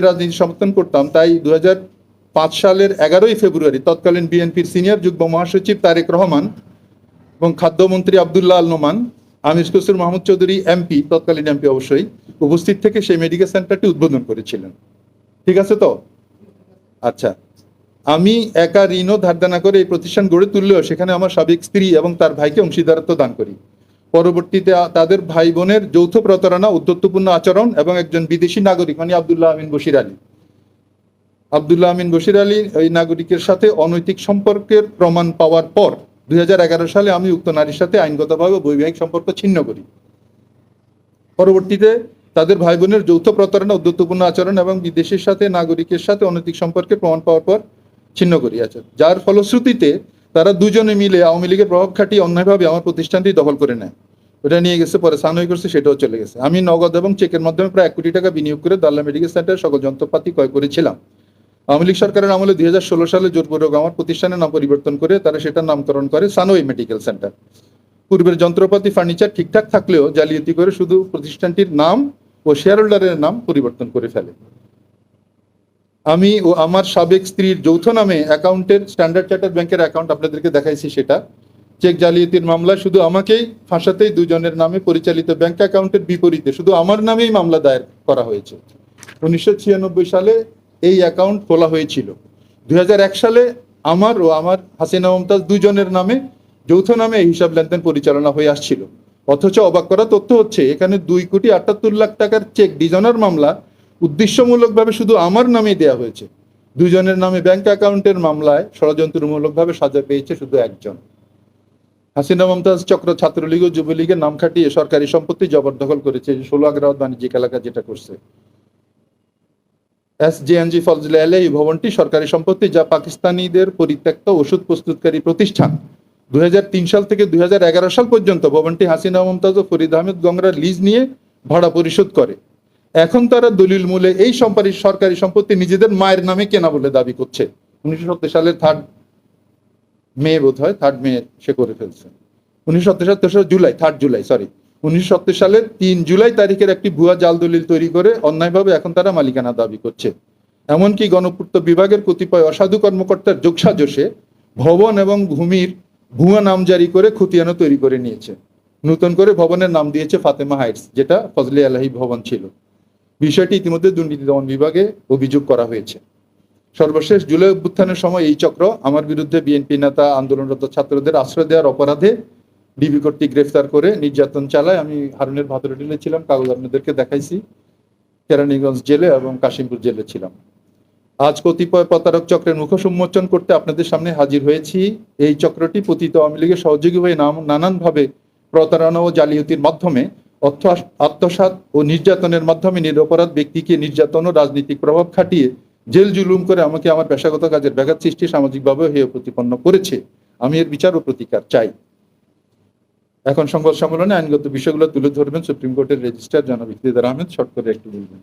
রাজনীতি সমর্থন করতাম, তাই দু সালের এগারোই ফেব্রুয়ারি তৎকালীন বিএনপির সিনিয়র যুগ্ম মহাসচিব তারেক রহমান এবং খাদ্যমন্ত্রী আবদুল্লাহ আল নোমান, আমির কসুর মাহমুদ চৌধুরী এমপি, তৎকালীন এমপি অবশ্যই, উপস্থিত থেকে সেই মেডিকেল সেন্টারটি উদ্বোধন করেছিলেন। ঠিক আছে তো? আচ্ছা আমি একা ঋণও ধার দেনা করে এই প্রতিষ্ঠান গড়ে তুললেও সেখানে আমার সাবেক স্ত্রী এবং তার ভাইকে অংশীদারত্ব দান করি। পরবর্তীতে তাদের ভাই বোনের যৌথ প্রতারণা, উদ্ধত্তপূর্ণ আচরণ এবং একজন বিদেশি নাগরিক মানে আবদুল্লাহ আমিন বশির আলী। আবদুল্লাহ আমিন বশির আলী ওই নাগরিকের সাথে অনৈতিক সম্পর্কের প্রমাণ পাওয়ার পর দুই সালে আমি উক্ত নারীর সাথে আইনগতভাবে বৈবাহিক সম্পর্ক ছিন্ন করি। পরবর্তীতে তাদের ভাই বোনের যৌথ প্রতারণা, উদ্ধত্তপূর্ণ আচরণ এবং বিদেশের সাথে নাগরিকের সাথে অনৈতিক সম্পর্কের প্রমাণ পাওয়ার পর ছিন্ন করিয়াছে। যার ফলশ্রুতিতে তারা দুজনে মিলে আওয়ামী লীগের প্রভাব খাটিয়ে অন্যায়ভাবে আমার প্রতিষ্ঠানটি দখল করে নেয়। ওটা নিয়ে গেছে, পরে সানই করছে, সেটাও চলে গেছে। আমি নগদ এবং চেকের মাধ্যমে প্রায় এক কোটি টাকা বিনিয়োগ করে দাল্লা মেডিকেল সেন্টার সকল যন্ত্রপাতি ক্রয় করেছিলাম। আওয়ামী লীগ সরকারের আমলে দুই হাজার ষোলো সালে জোরপূর্বক আমার প্রতিষ্ঠানের নাম পরিবর্তন করে তারা সেটার নামকরণ করে সানোই মেডিকেল সেন্টার। পূর্বের যন্ত্রপাতি, ফার্নিচার ঠিকঠাক থাকলেও জালিয়াতি করে শুধু প্রতিষ্ঠানটির নাম ও শেয়ার হোল্ডারের নাম পরিবর্তন করে ফেলে। আমি ও আমার সাবেক স্ত্রীর যৌথ নামে অ্যাকাউন্টের স্ট্যান্ডার্ড চার্টার ব্যাংকের অ্যাকাউন্ট আপনাদেরকে দেখাইছি সেটা। চেক জালিয়াতির মামলা শুধু আমাকেই, ফাঁসাতেই দুজনের নামে পরিচালিত ব্যাংক অ্যাকাউন্টের বিপরীতে। শুধু আমার নামেই মামলা দায়ের করা হয়েছে। উনিশশো ছিয়ানব্বই সালে এই অ্যাকাউন্ট খোলা হয়েছিল। দুই হাজার এক সালে আমার ও আমার হাসিনা মমতাজ দুজনের নামে যৌথ নামে এই হিসাব লেনদেন পরিচালনা হয়ে আসছিল। অথচ অবাক করা তথ্য হচ্ছে, এখানে দুই কোটি আটাত্তর লাখ টাকার চেক ডিজনার মামলা উদ্দেশ্যমূলকভাবে শুধু আমার নামেই দেয়া হয়েছে। দুজনের নামে ব্যাংক অ্যাকাউন্টের মামলায় ষড়যন্ত্রমূলকভাবে সাজা পেয়েছে শুধু একজন। হাসিনা মমতাজ চক্র ছাত্রলীগ ও যুবলীগের নাম খাটিয়ে সরকারি সম্পত্তি জবরদখল করেছে ষোলো আগ্রাবাদ বাণিজ্যিক এলাকা যেটা করছে। এস জেএনজি ফজলে এই ভবনটি সরকারি সম্পত্তি যা পাকিস্তানিদের পরিত্যক্ত ওষুধ প্রস্তুতকারী প্রতিষ্ঠান। দুই হাজার তিন সাল থেকে দুই হাজার এগারো সাল পর্যন্ত ভবনটি হাসিনা মমতাজ ও ফরিদ আহমেদ গংরার লিজ নিয়ে ভাড়া পরিশোধ করে। এখন তারা দলিল মূলে এই সরকারি সম্পত্তি নিজেদের মায়ের নামে কেনা বলে দাবি করছে। উনিশশো সত্তর সালের থার্ড মে বোধ হয় থার্ড মে সে করে ফেলছে। উনিশশো সত্তর জুলাই থার্ড জুলাই সরি উনিশশো সত্তর সালের তিন জুলাই তারিখের একটি ভুয়া জাল দলিল তৈরি করে অন্যায়ভাবে এখন তারা মালিকানা দাবি করছে। এমনকি গণপূর্ত বিভাগের কতিপয় অসাধু কর্মকর্তার যোগসাজশে ভবন এবং ভূমির ভুয়া নাম জারি করে খতিয়ানো তৈরি করে নিয়েছে। নতুন করে ভবনের নাম দিয়েছে ফাতেমা হাইটস, যেটা ফজলে আলাহি ভবন ছিল। বিষয়টি ইতিমধ্যে দুর্নীতি দমন বিভাগে অভিযোগ করা হয়েছে। সর্বশেষ জুলাই অভ্যুত্থানের সময় এই চক্র আমার বিরুদ্ধে বিএনপি নেতা আন্দোলনরত ছাত্রদের আশ্রয় দেওয়ার অপরাধে ডিবি কর্তৃক গ্রেফতার করে নির্যাতন চালায়। আমি হারুনের ভাতরডিলে ছিলাম, কাগজ আপনাদেরকে দেখাইছি। কেরানীগঞ্জ জেলে এবং কাশিমপুর জেলে ছিলাম। আজ কতিপয় প্রতারক চক্রের মুখোশ উন্মোচন করতে আপনাদের সামনে হাজির হয়েছি। এই চক্রটি পতিত আওয়ামী লীগের সহযোগী হয়ে নানানভাবে প্রতারণা ও জালিয়াতির মাধ্যমে অর্থ, আত্মসাৎ ও নির্যাতনের মাধ্যমে নিরপরাধ ব্যক্তিকে নির্যাতন ও রাজনৈতিক প্রভাব খাটিয়ে জেল জুলুম করে আমাকে আমার পেশাগত কাজের ব্যাঘাত সৃষ্টি সামাজিকভাবে হয়ে প্রতিপন্ন করেছে। আমি এর বিচার ও প্রতিকার চাই। এখন সংবাদ সম্মেলনে আইনগত বিষয়গুলো তুলে ধরবেন সুপ্রিম কোর্টের রেজিস্ট্রার জনাব ইফতিদার আহমেদ, শর্ট করে একটু বলবেন।